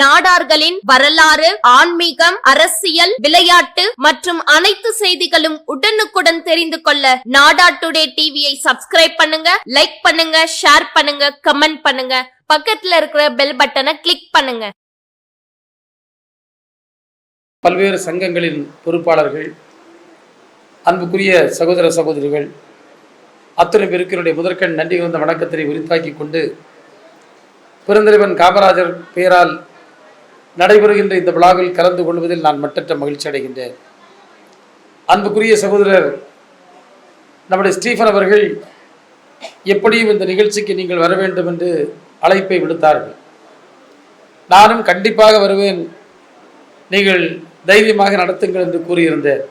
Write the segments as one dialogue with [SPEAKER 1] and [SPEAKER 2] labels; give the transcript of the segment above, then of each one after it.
[SPEAKER 1] நாடார்களின் வரலாறு ஆன்மீகம் அரசியல் விளையாட்டு மற்றும் அனைத்து செய்திகளும் உடனுக்குடன் தெரிந்து கொள்ள நாடா டுடே டிவியை சப்ஸ்கிரைப் பண்ணுங்க லைக் பண்ணுங்க ஷேர் பண்ணுங்க கமெண்ட் பண்ணுங்க. பக்கத்துல இருக்கிற பெல் பட்டனை கிளிக் பண்ணுங்க.
[SPEAKER 2] பல்வேறு சங்கங்களின் பொறுப்பாளர்கள் அன்புக்குரிய சகோதர சகோதரிகள் அத்தனை பேருக்கு முதற்கண் நன்றி வந்த வணக்கத்தினை உரித்தாக்கி கொண்டு பெருந்தலைவன் காமராஜர் பெயரால் நடைபெறுகின்ற இந்த விழாவில் கலந்து கொள்வதில் நான் மட்டற்ற மகிழ்ச்சி அடைகின்றேன். அன்புக்குரிய சகோதரர் நம்முடைய ஸ்டீஃபன் அவர்கள் எப்படியும் இந்த நிகழ்ச்சிக்கு நீங்கள் வர வேண்டும் என்று அழைப்பை விடுத்தார்கள். நானும் கண்டிப்பாக வருவேன். நீங்கள் தைரியமாக நடத்துங்கள் என்று கூறியிருந்தேன்.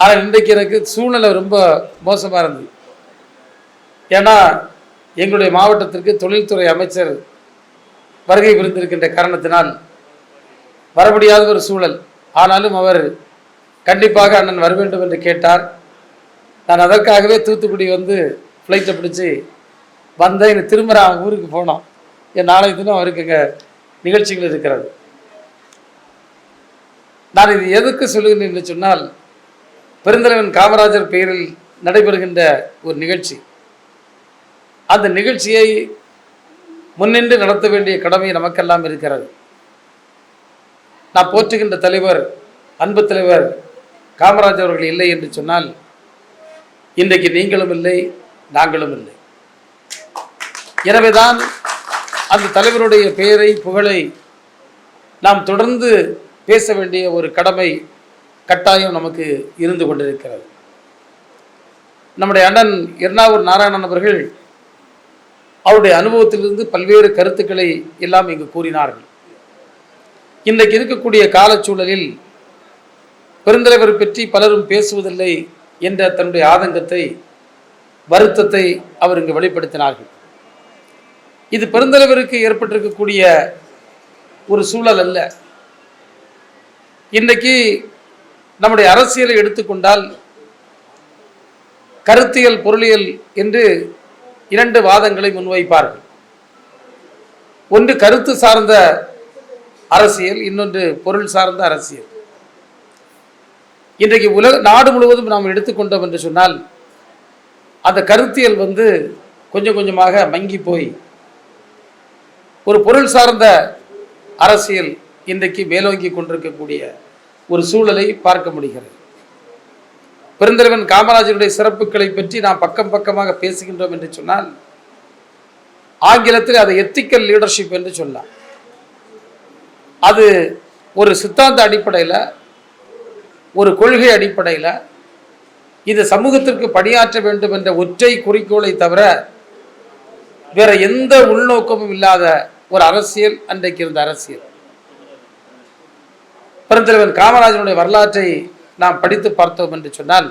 [SPEAKER 2] ஆனால் இன்றைக்கு எனக்கு சூழ்நிலை ரொம்ப மோசமாக இருந்தது. ஏன்னா எங்களுடைய மாவட்டத்திற்கு தொழில்துறை அமைச்சர் வருகை புரிந்திருக்கின்ற காரணத்தினால் வர முடியாத ஒரு சூழல். ஆனாலும் அவர் கண்டிப்பாக அண்ணன் வர வேண்டும் என்று கேட்டார். நான் அதற்காகவே தூத்துக்குடி வந்து ஃப்ளைட்டை பிடிச்சி வந்தேன். எனக்கு திரும்ப அவன் ஊருக்கு போனோம் என் நாளைய தினம் அவருக்கு இங்கே நிகழ்ச்சிகள் இருக்கிறது. நான் இது எதுக்கு சொல்லுகிறேன் என்று சொன்னால் பெருந்தலைவன் காமராஜர் பெயரில் நடைபெறுகின்ற ஒரு நிகழ்ச்சி. அந்த நிகழ்ச்சியை முன்னின்று நடத்த வேண்டிய கடமை நமக்கெல்லாம் இருக்கிறது. நான் போற்றுகின்ற தலைவர் அன்பு தலைவர் காமராஜர் அவர்கள் இல்லை என்று சொன்னால் இன்றைக்கு நீங்களும் இல்லை நாங்களும் இல்லை. எனவேதான் அந்த தலைவருடைய பெயரை புகழை நாம் தொடர்ந்து பேச வேண்டிய ஒரு கடமை கட்டாயம் நமக்கு இருந்து கொண்டிருக்கிறது. நம்முடைய அண்ணன் எர்ணாவூர் நாராயணன் அவர்கள் அவருடைய அனுபவத்திலிருந்து பல்வேறு கருத்துக்களை எல்லாம் இங்கு கூறினார்கள். இன்றைக்கு இருக்கக்கூடிய காலச்சூழலில் பெருந்தலைவர் பற்றி பலரும் பேசுவதில்லை என்ற தன்னுடைய ஆதங்கத்தை வருத்தத்தை அவர் இங்கு வெளிப்படுத்தினார்கள். இது பெருந்தலைவருக்கு ஏற்பட்டிருக்கக்கூடிய ஒரு சூழல் அல்ல. இன்றைக்கு நம்முடைய அரசியலை எடுத்துக்கொண்டால் கருத்தியல் பொருளியல் என்று இரண்டு வாதங்களை முன்வைப்பார்கள். ஒன்று கருத்து சார்ந்த அரசியல் இன்னொன்று பொருள் சார்ந்த அரசியல். இன்றைக்கு உலக நாடு முழுவதும் நாம் எடுத்துக்கொண்டோம் என்று சொன்னால் அந்த கருத்தியல் வந்து கொஞ்சம் கொஞ்சமாக மங்கி போய் ஒரு பொருள் சார்ந்த அரசியல் இன்றைக்கு மேலோங்கி கொண்டிருக்கக்கூடிய ஒரு சூழலை பார்க்க முடிகிறது. பெருந்தலைவன் காமராஜருடைய சிறப்புகளை பற்றி நாம் பக்கம் பக்கமாக பேசுகின்றோம் என்று சொன்னால் ஆங்கிலத்தில் அதை எத்திக்கல் லீடர்ஷிப் என்று சொல்லலாம் அது ஒரு சித்தாந்த அடிப்படையில் ஒரு கொள்கை அடிப்படையில் இது சமூகத்திற்கு பணியாற்ற வேண்டும் என்ற ஒற்றை குறிக்கோளை தவிர வேற எந்த உள்நோக்கமும் இல்லாத ஒரு அரசியல் அன்றைக்கு இருந்த அரசியல். பெருந்தலைவன் காமராஜனுடைய வரலாற்றை நாம் படித்து பார்த்தோம் என்று சொன்னால்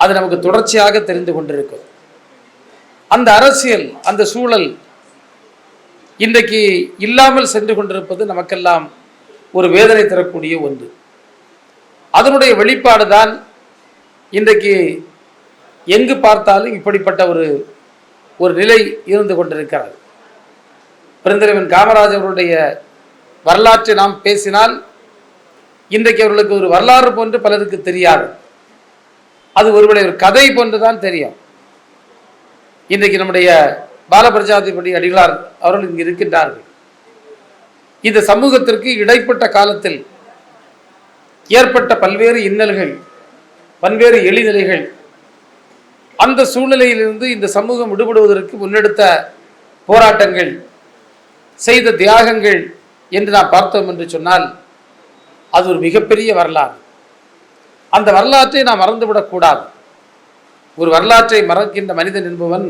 [SPEAKER 2] அது நமக்கு தொடர்ச்சியாக தெரிந்து கொண்டிருக்கும். அந்த அரசியல் அந்த சூழல் இன்றைக்கு இல்லாமல் சென்று கொண்டிருப்பது நமக்கெல்லாம் ஒரு வேதனை தரக்கூடிய ஒன்று. அதனுடைய வெளிப்பாடு தான் இன்றைக்கு எங்கு பார்த்தாலும் இப்படிப்பட்ட ஒரு ஒரு நிலை இருந்து கொண்டிருக்கிறது. பெருந்தலைவன் காமராஜ் அவருடைய வரலாற்றை நாம் பேசினால் இன்றைக்கு அவர்களுக்கு ஒரு வரலாறு போன்று பலருக்கு தெரியாது. அது ஒருவேளை ஒரு கதை போன்று தான் தெரியும். இன்றைக்கு நம்முடைய பாலபிரஜாதிபதி அடிகளார் அவர்கள் இங்கு இருக்கின்றார்கள். இந்த சமூகத்திற்கு இடைப்பட்ட காலத்தில் ஏற்பட்ட பல்வேறு இன்னல்கள் பல்வேறு எளிநிலைகள் அந்த சூழ்நிலையிலிருந்து இந்த சமூகம் விடுபடுவதற்கு முன்னெடுத்த போராட்டங்கள் செய்த தியாகங்கள் என்று நாம் பார்த்தோம் என்று சொன்னால் அது ஒரு மிகப்பெரிய வரலாறு. அந்த வரலாற்றை நாம் மறந்துவிடக்கூடாது. ஒரு வரலாற்றை மறக்கின்ற மனிதன் என்பவன்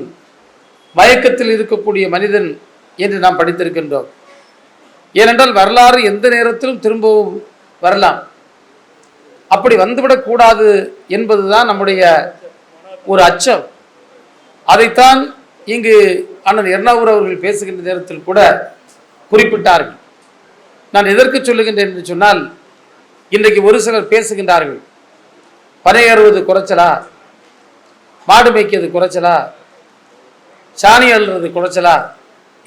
[SPEAKER 2] மயக்கத்தில் இருக்கக்கூடிய மனிதன் என்று நாம் படித்திருக்கின்றோம். ஏனென்றால் வரலாறு எந்த நேரத்திலும் திரும்பவும் வரலாம். அப்படி வந்துவிடக்கூடாது என்பதுதான் நம்முடைய ஒரு அச்சம். அதைத்தான் இங்கு அண்ணன் எர்ணாவூர் அவர்கள் பேசுகின்ற நேரத்தில் கூட குறிப்பிட்டார்கள். நான் எதற்கு சொல்லுகின்றேன் என்று சொன்னால் இன்றைக்கு ஒரு சிலர் பேசுகின்றார்கள். பனை அறுவது குறைச்சலா? மாடு மேய்க்கிறது குறைச்சலா? சாணி அள்ளுறது குறைச்சலா?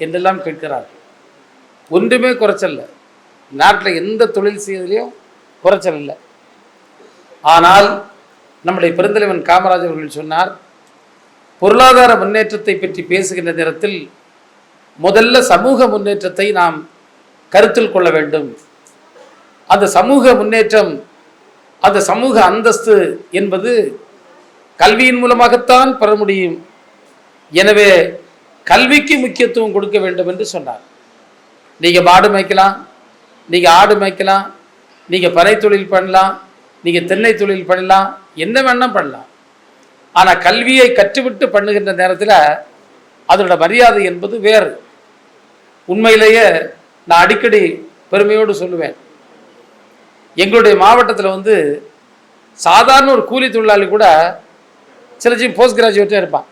[SPEAKER 2] என்றெல்லாம் கேட்கிறார்கள். ஒன்றுமே குறைச்சல் நாட்டில் எந்த தொழில் செய்யறதுலையும் குறைச்சல் இல்லை. ஆனால் நம்முடைய பெருந்தலைவன் காமராஜ் அவர்கள் சொன்னார் பொருளாதார முன்னேற்றத்தை பற்றி பேசுகின்ற நேரத்தில் முதல்ல சமூக முன்னேற்றத்தை நாம் கருத்தில் கொள்ள வேண்டும். அந்த சமூக முன்னேற்றம் அந்த சமூக அந்தஸ்து என்பது கல்வியின் மூலமாகத்தான் பெற முடியும். எனவே கல்விக்கு முக்கியத்துவம் கொடுக்க வேண்டும் என்று சொன்னார். நீங்கள் மாடு மேய்க்கலாம் நீங்கள் ஆடு மேய்க்கலாம் நீங்கள் பனை தொழில் பண்ணலாம் நீங்கள் தென்னை தொழில் பண்ணலாம் என்ன வேணால் பண்ணலாம். ஆனால் கல்வியை கற்றுவிட்டு பண்ணுகின்ற நேரத்தில் அதனோட மரியாதை என்பது வேறு. உண்மையிலேயே நான் அடிக்கடி பெருமையோடு சொல்லுவேன். எங்களுடைய மாவட்டத்தில் வந்து சாதாரண ஒரு கூலி தொழிலாளி கூட சில ஜி போஸ்ட் கிராஜுவேட்டாக இருப்பான்.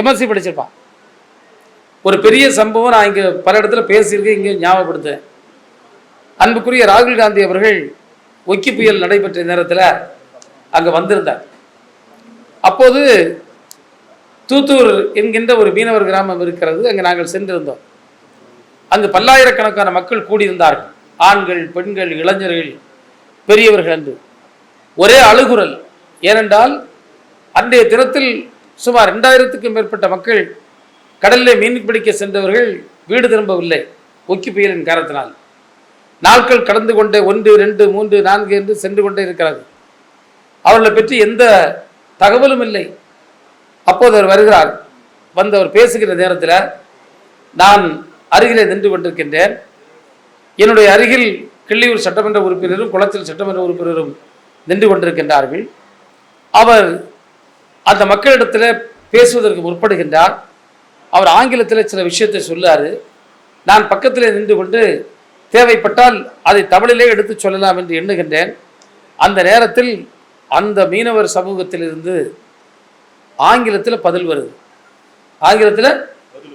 [SPEAKER 2] எம்எஸ்சி படிச்சிருப்பான். ஒரு பெரிய சம்பவம் நான் இங்கே பல இடத்துல பேசியிருக்கேன் இங்கே ஞாபகப்படுத்தேன் அன்புக்குரிய ராகுல் காந்தி அவர்கள் ஒக்கி புயல் நடைபெற்ற நேரத்தில் அங்கே வந்திருந்தார். அப்போது தூத்தூர் என்கின்ற ஒரு மீனவர் கிராமம் இருக்கிறது அங்கே நாங்கள் சென்றிருந்தோம். அங்கு பல்லாயிரக்கணக்கான மக்கள் கூடியிருந்தார்கள். ஆண்கள் பெண்கள் இளைஞர்கள் பெரியவர்கள் என்று ஒரே அழுகுரல். ஏனென்றால் அன்றைய தினத்தில் சுமார் ரெண்டாயிரத்துக்கும் மேற்பட்ட மக்கள் கடலில் மீன் பிடிக்க சென்றவர்கள் வீடு திரும்பவில்லை ஒக்கி புயலின் காரணத்தினால். நாட்கள் கடந்து கொண்டே ஒன்று ரெண்டு மூன்று நான்கு என்று சென்று கொண்டே இருக்கிறது அவர்களை பற்றி எந்த தகவலும் இல்லை. அப்போது அவர் வருகிறார். வந்தவர் பேசுகிற நேரத்தில் நான் அருகிலே நின்று கொண்டிருக்கின்றேன். என்னுடைய அருகில் கிள்ளியூர் சட்டமன்ற உறுப்பினரும் குளத்தில் சட்டமன்ற உறுப்பினரும் நின்று கொண்டிருக்கின்றார்கள். அவர் அந்த மக்களிடத்தில் பேசுவதற்கு முற்படுகின்றார். அவர் ஆங்கிலத்தில் சில விஷயத்தை சொல்லாரு. நான் பக்கத்தில் நின்று கொண்டு தேவைப்பட்டால் அதை தமிழிலே எடுத்து சொல்லலாம் என்று எண்ணுகின்றேன். அந்த நேரத்தில் அந்த மீனவர் சமூகத்திலிருந்து ஆங்கிலத்தில் பதில் வருது. ஆங்கிலத்தில்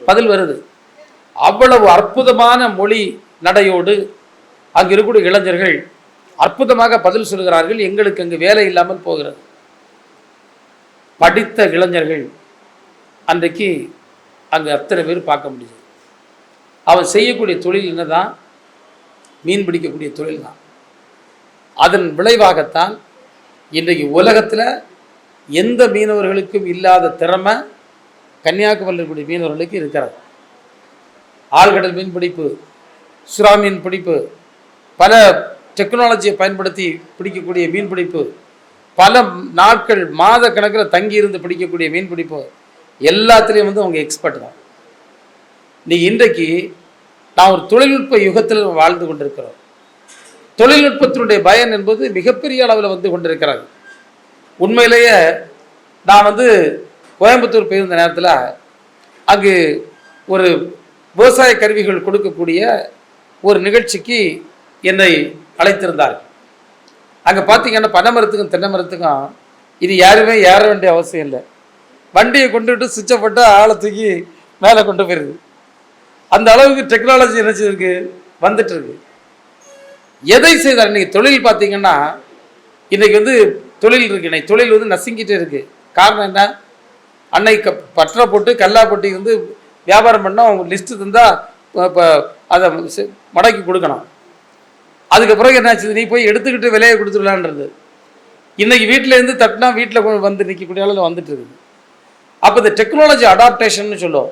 [SPEAKER 2] பதில் வருது. அவ்வளவு அற்புதமான மொழி நடையோடு அங்கே இருக்கக்கூடிய இளைஞர்கள் அற்புதமாக பதில் சொல்கிறார்கள் எங்களுக்கு அங்கு வேலை இல்லாமல் போகிறது. படித்த இளைஞர்கள் அன்றைக்கு அங்கே அத்தனை பேர் பார்க்க முடியுது. அவன் செய்யக்கூடிய தொழில் என்னதான்? மீன் பிடிக்கக்கூடிய தொழில் தான். அதன் விளைவாகத்தான் இன்றைக்கு உலகத்தில் எந்த மீனவர்களுக்கும் இல்லாத திறமை கன்னியாகுமரியில் இருக்கக்கூடிய மீனவர்களுக்கு இருக்கிறது. ஆழ்கடல் மீன் பிடிப்பு சுறா மீன் பிடிப்பு பல டெக்னாலஜியை பயன்படுத்தி பிடிக்கக்கூடிய மீன் பிடிப்பு பல நாட்கள் மாத கணக்கில் தங்கி இருந்து பிடிக்கக்கூடிய மீன் பிடிப்பு எல்லாத்துலேயும் வந்து அவங்க எக்ஸ்பர்ட் தான். நீ இன்றைக்கு நான் ஒரு தொழில்நுட்ப யுகத்தில் வாழ்ந்து கொண்டிருக்கிறோம். தொழில்நுட்பத்தினுடைய பயன் என்பது மிகப்பெரிய அளவில் வந்து கொண்டிருக்கிறது. உண்மையிலேயே நான் வந்து கோயம்புத்தூர் போயிருந்த நேரத்தில் அங்கு ஒரு விவசாய கருவிகள் கொடுக்கக்கூடிய ஒரு நிகழ்ச்சிக்கு என்னை அழைத்திருந்தார் அங்கே பார்த்தீங்கன்னா பனை மரத்துக்கும் தென்னை மரத்துக்கும் இது யாருமே ஏற வேண்டிய அவசியம் இல்லை. வண்டியை கொண்டுட்டு சுவிட்சை போட்டு ஆளை தூக்கி மேலே கொண்டு போயிருது அந்த அளவுக்கு டெக்னாலஜி என்ன செய்திருக்கு? வந்துட்டு இருக்கு எதை செய்தார்? இன்றைக்கி தொழில் பார்த்தீங்கன்னா இன்றைக்கி வந்து தொழில் இருக்கு. இன்னைக்கு தொழில் வந்து நசுங்கிட்டே இருக்குது காரணம் என்ன? அன்னை க பற்ற போட்டு கல்லா போட்டி வந்து வியாபாரம் பண்ணால் அவங்க லிஸ்ட்டு தந்தால் இப்போ அதை மடக்கி கொடுக்கணும். அதுக்கு பிறகு என்னாச்சு? நீ போய் எடுத்துக்கிட்டு விலையை கொடுத்துடலான்றது. இன்னைக்கு வீட்டிலேருந்து தட்டினா வீட்டில் வந்து நிற்கக்கூடிய அளவில் வந்துட்டு இருக்குது. அப்போ இந்த டெக்னாலஜி அடாப்டேஷன் சொல்லுவோம்.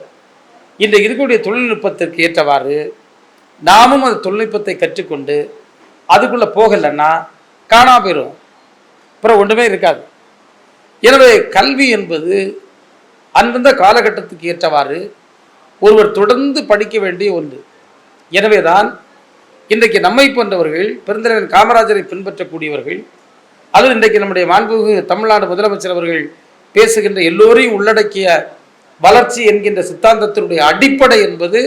[SPEAKER 2] இன்றைக்கு இருக்கக்கூடிய தொழில்நுட்பத்திற்கு ஏற்றவாறு நாமும் அந்த தொழில்நுட்பத்தை கற்றுக்கொண்டு அதுக்குள்ளே போகலைன்னா காணாம போயிடும் அப்புறம் ஒன்றுமே இருக்காது. எனவே கல்வி என்பது அந்தந்த காலகட்டத்துக்கு ஏற்றவாறு ஒருவர் தொடர்ந்து படிக்க வேண்டிய ஒன்று. எனவே தான் இன்றைக்கு நம்மை போன்றவர்கள் பெருந்தலைவன் காமராஜரை பின்பற்றக்கூடியவர்கள் அல்லது இன்றைக்கு நம்முடைய மாண்புமிகு தமிழ்நாடு முதலமைச்சர் அவர்கள் பேசுகின்ற எல்லோரையும் உள்ளடக்கிய வளர்ச்சி என்கின்ற சித்தாந்தத்தினுடைய அடிப்படை என்பது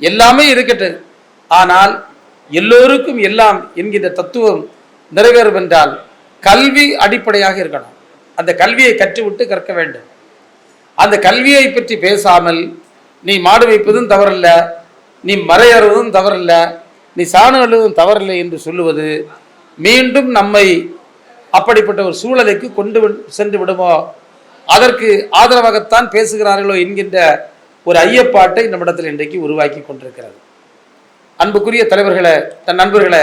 [SPEAKER 2] எல்லாமே இருக்கட்டும் ஆனால் எல்லோருக்கும் எல்லாம் என்கின்ற தத்துவம் நிறைவேறும் என்றால் கல்வி அடிப்படையாக இருக்கணும். அந்த கல்வியை கற்றுவிட்டு கற்க வேண்டும். அந்த கல்வியை பற்றி பேசாமல் நீ மாடு வைப்பதும் தவறல்ல நீ மறையறுவதும் தவறல்ல நீ சாணம் அழுவதும் தவறில்லை என்று சொல்லுவது மீண்டும் நம்மை அப்படிப்பட்ட ஒரு சூழலுக்கு கொண்டு வி- சென்று விடுமோ? அதற்கு ஆதரவாகத்தான் பேசுகிறார்களோ என்கின்ற ஒரு ஐயப்பாட்டை நம்மிடத்தில் இன்றைக்கு உருவாக்கி கொண்டிருக்கிறது. அன்புக்குரிய தலைவர்களை தன் நண்பர்களை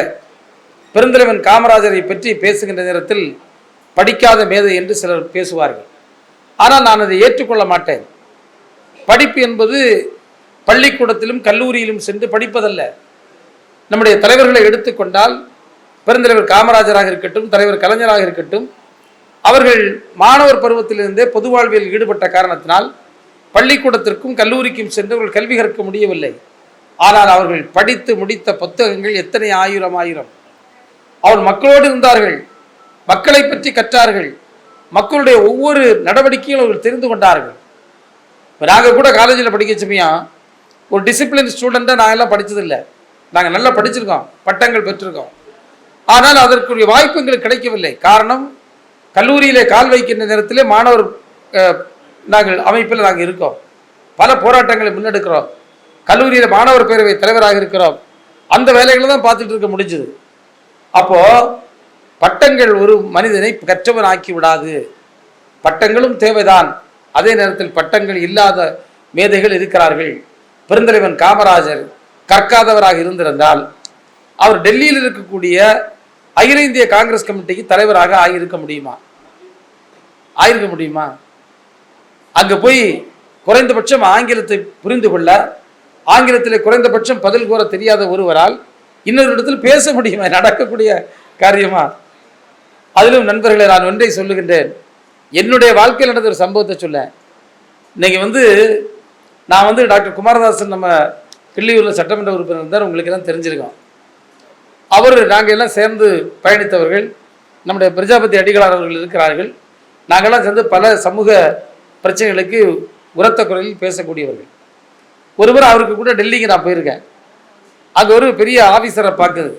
[SPEAKER 2] பெருந்தலைவன் காமராஜரை பற்றி பேசுகின்ற நேரத்தில் படிக்காத மேதை என்று சிலர் பேசுவார்கள். ஆனால் நான் அதை ஏற்றுக்கொள்ள மாட்டேன். படிப்பு என்பது பள்ளிக்கூடத்திலும் கல்லூரியிலும் சென்று படிப்பதல்ல. நம்முடைய தலைவர்களை எடுத்துக்கொண்டால் பெருந்தலைவர் காமராஜராக இருக்கட்டும் தலைவர் கலைஞராக இருக்கட்டும் அவர்கள் மாணவர் பருவத்திலிருந்தே பொது வாழ்வில் ஈடுபட்ட காரணத்தினால் பள்ளிக்கூடத்திற்கும் கல்லூரிக்கும் சென்று அவர்கள் கல்வி கற்க முடியவில்லை. ஆனால் அவர்கள் படித்து முடித்த புத்தகங்கள் எத்தனை ஆயிரம் ஆயிரம். அவர் மக்களோடு இருந்தார்கள் மக்களை பற்றி கற்றார்கள் மக்களுடைய ஒவ்வொரு நடவடிக்கையும் அவர்கள் தெரிந்து கொண்டார்கள். இப்போ நாங்கள் கூட காலேஜில் படிக்க சமயம் ஒரு டிசிப்ளின் ஸ்டூடெண்ட்டாக நான் எல்லாம் படித்ததில்லை நாங்கள் நல்லா படிச்சிருக்கோம் பட்டங்கள் பெற்றிருக்கோம். ஆனால் அதற்குரிய வாய்ப்பு எங்களுக்கு கிடைக்கவில்லை. காரணம் கல்லூரியிலே கால் வைக்கின்ற நேரத்திலே மாணவர் நாங்கள் அமைப்பில் நாங்கள் இருக்கோம். பல போராட்டங்களை முன்னெடுக்கிறோம். கல்லூரியில் மாணவர் பேரவை தலைவராக இருக்கிறோம். அந்த வேலைகளை தான் பார்த்துட்டு இருக்க முடிஞ்சது. அப்போது பட்டங்கள் ஒரு மனிதனை கற்றவன் ஆக்கி விடாது. பட்டங்களும் தேவைதான். அதே நேரத்தில் பட்டங்கள் இல்லாத மேதைகள் இருக்கிறார்கள். பெருந்தலைவன் காமராஜர் கற்காதவராக இருந்திருந்தால் அவர் டெல்லியில் இருக்கக்கூடிய அகில இந்திய காங்கிரஸ் கமிட்டிக்கு தலைவராக ஆகியிருக்க முடியுமா? ஆயிருக்க முடியுமா? அங்கே போய் குறைந்தபட்சம் ஆங்கிலத்தை புரிந்து கொள்ள ஆங்கிலத்தில் குறைந்தபட்சம் பதில் கூற தெரியாத ஒருவரால் இன்னொரு இடத்தில் பேச முடியுமா? நடக்கக்கூடிய காரியமா? அதிலும் நண்பர்களை நான் ஒன்றை சொல்லுகின்றேன். என்னுடைய வாழ்க்கையில் நடந்த ஒரு சம்பவத்தை சொல்ல இன்னைக்கு வந்து நான் வந்து டாக்டர் குமாரதாசன் நம்ம கிள்ளியூரில் சட்டமன்ற உறுப்பினர் இருந்தார். உங்களுக்கு எல்லாம் தெரிஞ்சிருக்கோம். அவர் நாங்கள் எல்லாம் சேர்ந்து பயணித்தவர்கள் நம்முடைய பிரஜாபதி அடிகளார் அவர்கள் இருக்கிறார்கள். நாங்கள்லாம் சேர்ந்து பல சமூக பிரச்சனைகளுக்கு உரத்த குரலில் பேசக்கூடியவர்கள். ஒருவர் அவருக்கு கூட டெல்லிக்கு நான் போயிருக்கேன். அங்கே ஒரு பெரிய ஆஃபீஸரை பார்க்குது.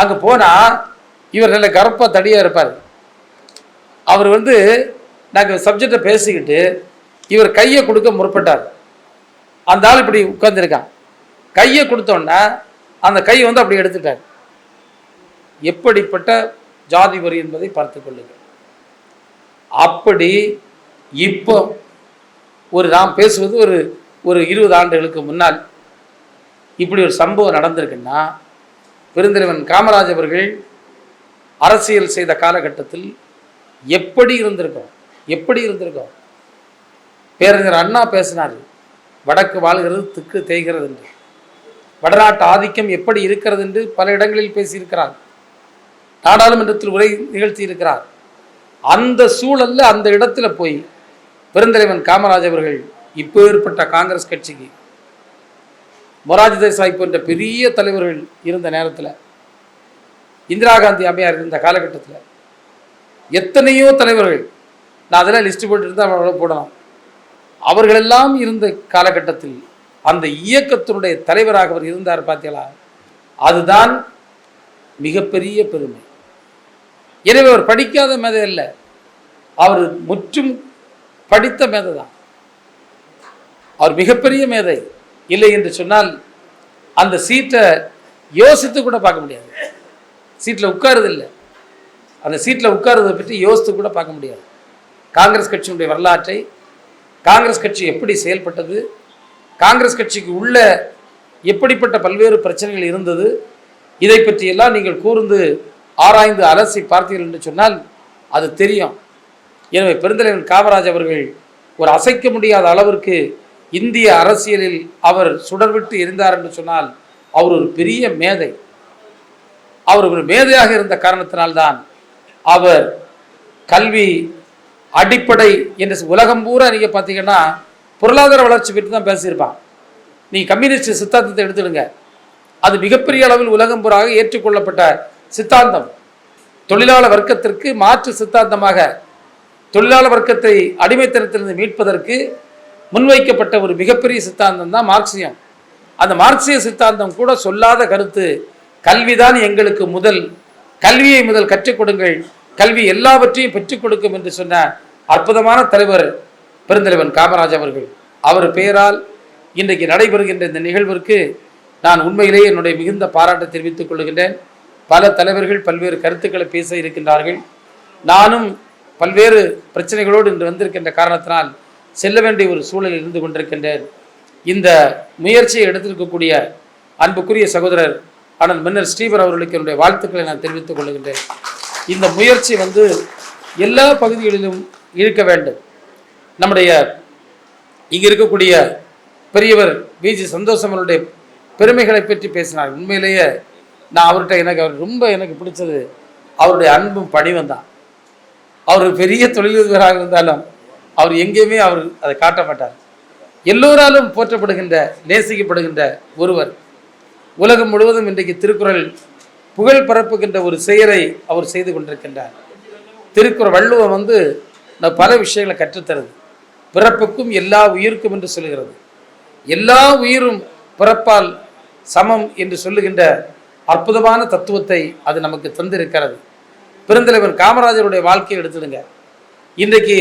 [SPEAKER 2] அங்கே போனால் இவர் நல்ல கரப்பாக தடியாக இருப்பார். அவர் வந்து நாங்கள் சப்ஜெக்டை பேசிக்கிட்டு இவர் கையை கொடுக்க முற்பட்டார். அந்த ஆள் இப்படி உட்காந்துருக்கான் கையை கொடுத்தோன்னே அந்த கை வந்து அப்படி எடுத்துட்டார். எப்படிப்பட்ட ஜாதி வரி என்பதை பார்த்து கொள்ளுங்கள். அப்படி இப்போ ஒரு நாம் பேசுவது ஒரு ஒரு இருபது ஆண்டுகளுக்கு முன்னால் இப்படி ஒரு சம்பவம் நடந்திருக்குன்னா பெருந்தலைவன் காமராஜ் அவர்கள் அரசியல் செய்த காலகட்டத்தில் எப்படி இருந்திருக்கோம்? எப்படி இருந்திருக்கோம்? பேரறிஞர் அண்ணா பேசினார் வடக்கு வாழ்கிறது திக்கு தேய்கிறது என்று. வடநாட்டு ஆதிக்கம் எப்படி இருக்கிறது என்று பல இடங்களில் பேசியிருக்கிறார். நாடாளுமன்றத்தில் உரை நிகழ்த்தி இருக்கிறார் அந்த சூழல்ல அந்த இடத்துல போய் பெருந்தலைவன் காமராஜ் அவர்கள் இப்போ ஏற்பட்ட காங்கிரஸ் கட்சிக்கு மொராஜி தேசாய் போன்ற பெரிய தலைவர்கள் இருந்த நேரத்தில் இந்திரா காந்தி அம்மையார் இருந்த காலகட்டத்தில் எத்தனையோ தலைவர்கள் நான் அதெல்லாம் லிஸ்ட் போட்டுட்டு தான் போடலாம். அவர்களெல்லாம் இருந்த காலகட்டத்தில் அந்த இயக்கத்தினுடைய தலைவராக அவர் இருந்தார் பார்த்தீங்களா அதுதான் மிகப்பெரிய பெருமை. எனவே அவர் படிக்காத மேதை இல்லை அவர் முற்றும் படித்த மேதை தான். அவர் மிகப்பெரிய மேதை. இல்லை என்று சொன்னால் அந்த சீட்டை யோசித்து கூட பார்க்க முடியாது. சீட்டில் உட்காருதில்லை அந்த சீட்டில் உட்காருறதை பற்றி யோசித்து கூட பார்க்க முடியாது. காங்கிரஸ் கட்சியினுடைய வரலாற்றை காங்கிரஸ் கட்சி எப்படி செயல்பட்டது காங்கிரஸ் கட்சிக்கு உள்ள எப்படிப்பட்ட பல்வேறு பிரச்சனைகள் இருந்தது இதை பற்றியெல்லாம் நீங்கள் கூர்ந்து ஆராய்ந்து அலசி பார்த்தீர்கள் என்று சொன்னால் அது தெரியும். எனவே பெருந்தலைவன் காமராஜ் அவர்கள் ஒரு அசைக்க முடியாத அளவிற்கு இந்திய அரசியலில் அவர் சுடர்விட்டு இருந்தார் என்று சொன்னால் அவர் ஒரு பெரிய மேதை. அவர் ஒரு மேதையாக இருந்த காரணத்தினால்தான் அவர் கல்வி அடிப்படை என்று உலகம் பூரா நீங்கள் பார்த்தீங்கன்னா பொருளாதார வளர்ச்சி பற்றி தான் பேசியிருப்பான். நீ கம்யூனிஸ்ட் சித்தாந்தத்தை எடுத்துடுங்க. அது மிகப்பெரிய அளவில் உலகம் பூராக ஏற்றுக்கொள்ளப்பட்ட சித்தாந்தம். தொழிலாளர் வர்க்கத்திற்கு மாற்று சித்தாந்தமாக தொழிலாளர் வர்க்கத்தை அடிமைத்தனத்திலிருந்து மீட்பதற்கு முன்வைக்கப்பட்ட ஒரு மிகப்பெரிய சித்தாந்தம் தான் மார்க்சியம். அந்த மார்க்சிய சித்தாந்தம் கூட சொல்லாத கருத்து கல்விதான் எங்களுக்கு முதல் கல்வியை முதல் கற்றுக் கொடுங்கள். கல்வி எல்லாவற்றையும் பெற்றுக் கொடுக்கும் என்று சொன்ன அற்புதமான தலைவர் பெருந்தலைவன் காமராஜ் அவர்கள். அவர் பெயரால் இன்றைக்கு நடைபெறுகின்ற இந்த நிகழ்விற்கு நான் உண்மையிலேயே என்னுடைய மிகுந்த பாராட்டை தெரிவித்துக் கொள்கின்றேன். பல தலைவர்கள் பல்வேறு கருத்துக்களை பேச இருக்கின்றார்கள். நானும் பல்வேறு பிரச்சனைகளோடு இன்று வந்திருக்கின்ற காரணத்தினால் செல்ல வேண்டிய ஒரு சூழலில் இருந்து கொண்டிருக்கின்றேன். இந்த முயற்சியை எடுத்திருக்கக்கூடிய அன்புக்குரிய சகோதரர் அண்ணன் மன்னர் ஸ்ரீவர் அவர்களுக்கு என்னுடைய வாழ்த்துக்களை நான் தெரிவித்துக் கொள்கின்றேன். இந்த முயற்சி வந்து எல்லா பகுதிகளிலும் இருக்க வேண்டும். நம்முடைய இங்கே இருக்கக்கூடிய பெரியவர் விஜி சந்தோஷம் அவருடைய பெருமைகளை பற்றி பேசினார். உண்மையிலேயே நான் அவர்கிட்ட எனக்கு அவர் ரொம்ப எனக்கு பிடிச்சது அவருடைய அன்பும் பணிவும் தான். அவர் பெரிய தொழிலதிபராக இருந்தாலும் அவர் எங்கேயுமே அவர் அதை காட்ட மாட்டார். எல்லோராலும் போற்றப்படுகின்ற நேசிக்கப்படுகின்ற ஒருவர். உலகம் முழுவதும் இன்றைக்கு திருக்குறள் புகழ் பரப்புகின்ற ஒரு செயலை அவர் செய்து கொண்டிருக்கின்றார். திருக்குறள் வள்ளுவம் வந்து நான் பல விஷயங்களை கற்றுத்தருது. பிறப்புக்கும் எல்லா உயிருக்கும் என்று சொல்கிறது எல்லா உயிரும் பிறப்பால் சமம் என்று சொல்லுகின்ற அற்புதமான தத்துவத்தை அது நமக்கு தந்திருக்கிறது. பெருந்தலைவர் காமராஜருடைய வாழ்க்கையை எடுத்துடுங்க. இன்றைக்கு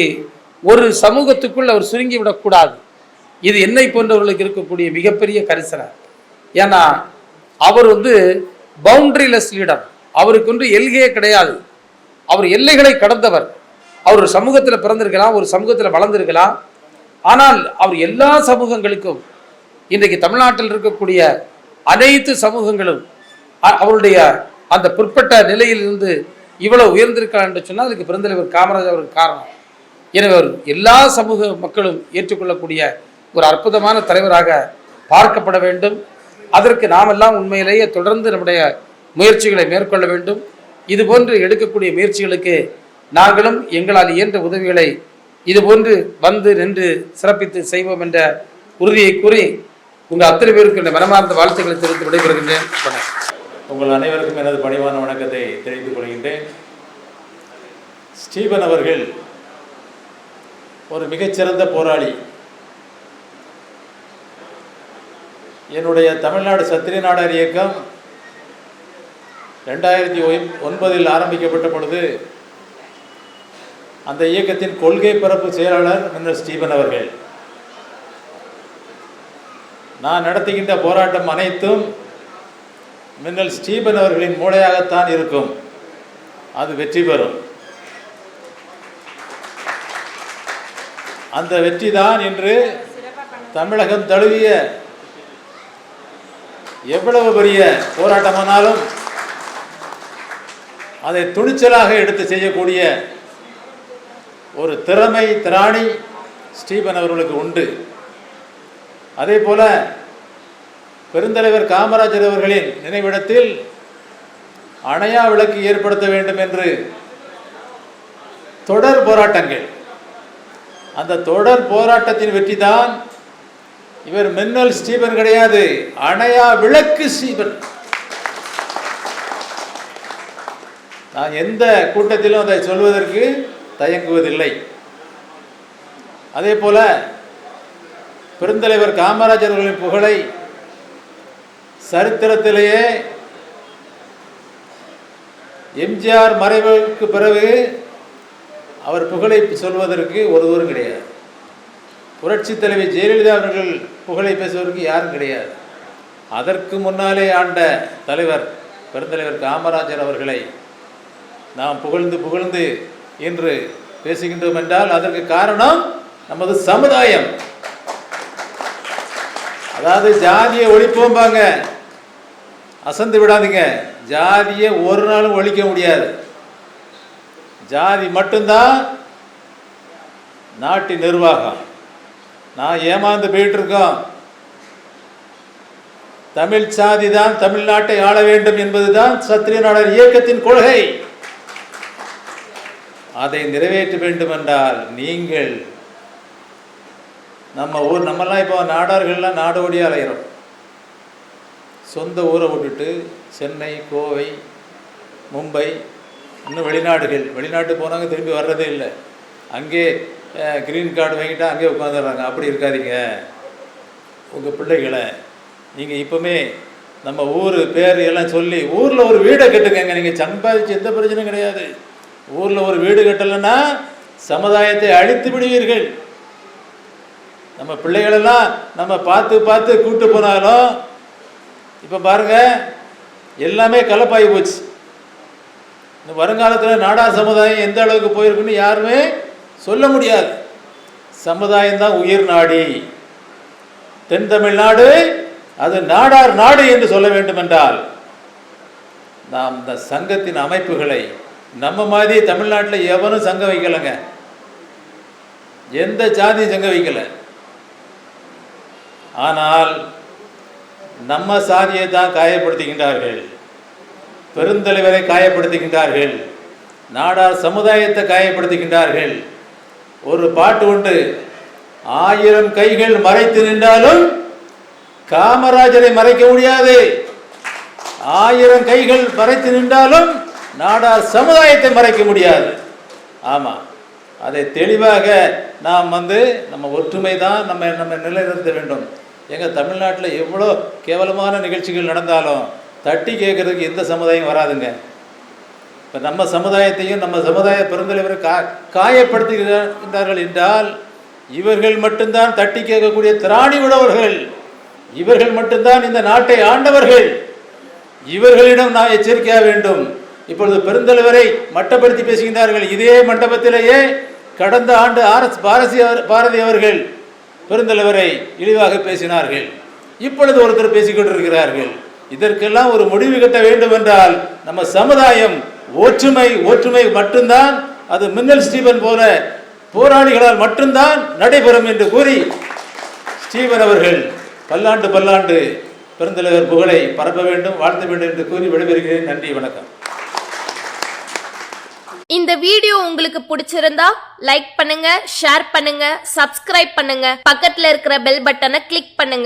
[SPEAKER 2] ஒரு சமூகத்துக்குள் அவர் சுருங்கி விடக்கூடாது. இது என்னை போன்றவர்களுக்கு இருக்கக்கூடிய மிகப்பெரிய கரிசனை. ஏன்னா அவர் வந்து பவுண்டரிலெஸ் லீடர் அவருக்கு ஒன்று எல்கையே கிடையாது. அவர் எல்லைகளை கடந்தவர். அவர் ஒரு சமூகத்தில் பிறந்திருக்கலாம் ஒரு சமூகத்தில் வளர்ந்திருக்கலாம். ஆனால் அவர் எல்லா சமூகங்களுக்கும் இன்றைக்கு தமிழ்நாட்டில் இருக்கக்கூடிய அனைத்து சமூகங்களும் அ- அவருடைய அந்த பிற்பட்ட நிலையிலிருந்து இவ்வளோ உயர்ந்திருக்கலாம் என்று சொன்னால் அதுக்கு பெருந்தலைவர் காமராஜர் அவருக்கு காரணம். எனவே அவர் எல்லா சமூக மக்களும் ஏற்றுக்கொள்ளக்கூடிய ஒரு அற்புதமான தலைவராக பார்க்கப்பட வேண்டும். அதற்கு நாமெல்லாம் உண்மையிலேயே தொடர்ந்து நம்முடைய முயற்சிகளை மேற்கொள்ள வேண்டும். இதுபோன்று எடுக்கக்கூடிய முயற்சிகளுக்கு நாங்களும் எங்களால் இயன்ற உதவிகளை இதுபோன்று வந்து நின்று சிறப்பித்து செய்வோம் என்ற உறுதியை கூறி உங்கள் அத்தனை பேருக்கு இந்த மனமார்ந்த வாழ்த்துக்களை தெரிவித்து விடைபெறுகின்றேன்.
[SPEAKER 3] உங்கள் அனைவருக்கும் எனது பணிவான வணக்கத்தை தெரிவித்துக் கொள்கின்றேன். ஸ்டீபன் அவர்கள் ஒரு மிகச்சிறந்த போராளி. என்னுடைய தமிழ்நாடு சத்திரிய நாடார் இயக்கம் ரெண்டாயிரத்தி ஒன்பதில் ஆரம்பிக்கப்பட்ட பொழுது அந்த இயக்கத்தின் கொள்கை பரப்பு செயலாளர் மின்னர் ஸ்டீபன் அவர்கள். நான் நடத்துகின்ற போராட்டம் அனைத்தும் மின்னல் ஸ்டீபன் அவர்களின் மூளையாகத்தான் இருக்கும். அது வெற்றி பெறும். அந்த வெற்றி தான் இன்று தமிழகம் தழுவிய எவ்வளவு பெரிய போராட்டமானாலும் அதை துணிச்சலாக எடுத்து செய்யக்கூடிய ஒரு திறமை திராணி ஸ்டீபன் அவர்களுக்கு உண்டு. அதே போல பெருந்தலைவர் காமராஜர் அவர்களின் நினைவிடத்தில் அணையா விளக்கு ஏற்படுத்த வேண்டும் என்று தொடர் போராட்டங்கள். அந்த தொடர் போராட்டத்தின் வெற்றி தான் இவர் மின்னல் ஸ்டீபன் கிடையாது அணையா விளக்கு ஸ்டீபன். நான் எந்த கூட்டத்திலும் அதை சொல்வதற்கு தயங்குவதில்லை. அதே போல பெருந்தலைவர் காமராஜர் அவர்களின் புகழை சரித்திரத்திலேயே எம்ஜிஆர் மறைவுக்கு பிறகு அவர் புகழை சொல்வதற்கு ஒருவரும் கிடையாது. புரட்சி தலைவி ஜெயலலிதா அவர்கள் புகழை பேசுவதற்கு யாரும் கிடையாது. அதற்கு முன்னாலே ஆண்ட தலைவர் பெருந்தலைவர் காமராஜர் அவர்களை நாம் புகழ்ந்து புகழ்ந்து என்று பேசுகின்றோம் என்றால் அதற்கு காரணம் நமது சமுதாயம். அதாவது ஜாதியை ஒழிப்போம்பாங்க அசந்து விடாதீங்க. ஜாதியை ஒரு நாளும் ஒழிக்க முடியாது. ஜாதி மட்டும்தான் நாட்டின் நிர்வாகம். நான் ஏமாந்து போயிட்டு இருக்கோம் தமிழ் சாதி தான் தமிழ்நாட்டை ஆள வேண்டும் என்பதுதான் சத்திரிய நாடர் இயக்கத்தின் கொள்கை. அதை நிறைவேற்ற வேண்டும் என்றால் நீங்கள் நம்ம ஊர் நம்மெல்லாம் இப்போ நாடார்கள்லாம் நாடோடி அலைகிறோம் சொந்த ஊரை விட்டுட்டு சென்னை கோவை மும்பை இன்னும் வெளிநாடுகள். வெளிநாட்டு போனவங்க திரும்பி வர்றதே இல்லை. அங்கே க்ரீன் கார்டு வாங்கிட்டா அங்கே உட்காந்துடுறாங்க. அப்படி இருக்காதீங்க. உங்கள் பிள்ளைகளை நீங்கள் இப்போவுமே நம்ம ஊர் பேர் எல்லாம் சொல்லி ஊரில் ஒரு வீடை கட்டுக்கங்க நீங்கள் சம்பாதிச்சு எந்த பிரச்சனையும் கிடையாது. ஊரில் ஒரு வீடு கட்டலைன்னா சமுதாயத்தை அழித்து விடுவீர்கள். நம்ம பிள்ளைகளெல்லாம் நம்ம பார்த்து பார்த்து கூப்பிட்டு போனாலும் இப்போ பாருங்க எல்லாமே கலப்பாகி போச்சு. இந்த வருங்காலத்தில் நாடார் சமுதாயம் எந்த அளவுக்கு போயிருக்குன்னு யாருமே சொல்ல முடியாது. சமுதாயம் தான் உயிர் நாடி. தென் தமிழ்நாடு அது நாடார் நாடு என்று சொல்ல வேண்டும் என்றால் நாம் இந்த சங்கத்தின் அமைப்புகளை நம்ம மாதிரி தமிழ்நாட்டில் எவனும் சங்கம் வைக்கலைங்க. எந்த ஜாதியும் சங்கம் வைக்கலை. ஆனால் நம்ம சாதியை தான் காயப்படுத்துகின்றார்கள். பெருந்தலைவரை காயப்படுத்துகின்றார்கள். நாடார் சமுதாயத்தை காயப்படுத்துகின்றார்கள். ஒரு பாட்டு உண்டு ஆயிரம் கைகள் மறைத்து நின்றாலும் காமராஜரை மறைக்க முடியாது. ஆயிரம் கைகள் மறைத்து நின்றாலும் நாடார் சமுதாயத்தை மறைக்க முடியாது. ஆமாம் அதை தெளிவாக நாம் வந்து நம்ம ஒற்றுமை தான் நம்ம நம்ம நிலைநிறுத்த வேண்டும். எங்கள் தமிழ்நாட்டில் எவ்வளோ கேவலமான நிகழ்ச்சிகள் நடந்தாலும் தட்டி கேட்குறதுக்கு எந்த சமுதாயம் வராதுங்க. இப்போ நம்ம சமுதாயத்தையும் நம்ம சமுதாய பெருந்தலைவரை கா காயப்படுத்துகிறார்கள் என்றால் இவர்கள் மட்டும்தான் தட்டி கேட்கக்கூடிய திராணி உழவர்கள். இவர்கள் மட்டும்தான் இந்த நாட்டை ஆண்டவர்கள். இவர்களிடம் நான் எச்சரிக்கையாக வேண்டும். இப்பொழுது பெருந்தலைவரை மட்டப்படுத்தி பேசுகின்றார்கள். இதே மண்டபத்திலேயே கடந்த ஆண்டு ஆர்எஸ் பாரதி அவர்- பாரதி அவர்கள் பெருந்தலைவரை இழிவாக பேசினார்கள். இப்பொழுது ஒருத்தர் பேசிக்கொண்டிருக்கிறார்கள் இதற்கெல்லாம் ஒரு முடிவு கட்ட வேண்டும் என்றால் நம்ம சமுதாயம் ஒற்றுமை ஒற்றுமை மட்டும்தான் அது மின்னல் ஸ்டீபன் போல போராளிகளால் மட்டும்தான் நடைபெறும் என்று கூறி ஸ்டீபன் அவர்கள் பல்லாண்டு பல்லாண்டு பெருந்தலைவர் புகழை பரப்ப வேண்டும் வாழ்த்த வேண்டும் என்று கூறி விடைபெறுகிறேன். நன்றி வணக்கம்.
[SPEAKER 1] இந்த வீடியோ உங்களுக்கு பிடிச்சிருந்தா லைக் பண்ணுங்க ஷேர் பண்ணுங்க சப்ஸ்கிரைப் பண்ணுங்க. பக்கத்துல இருக்கிற பெல் பட்டனை கிளிக் பண்ணுங்க.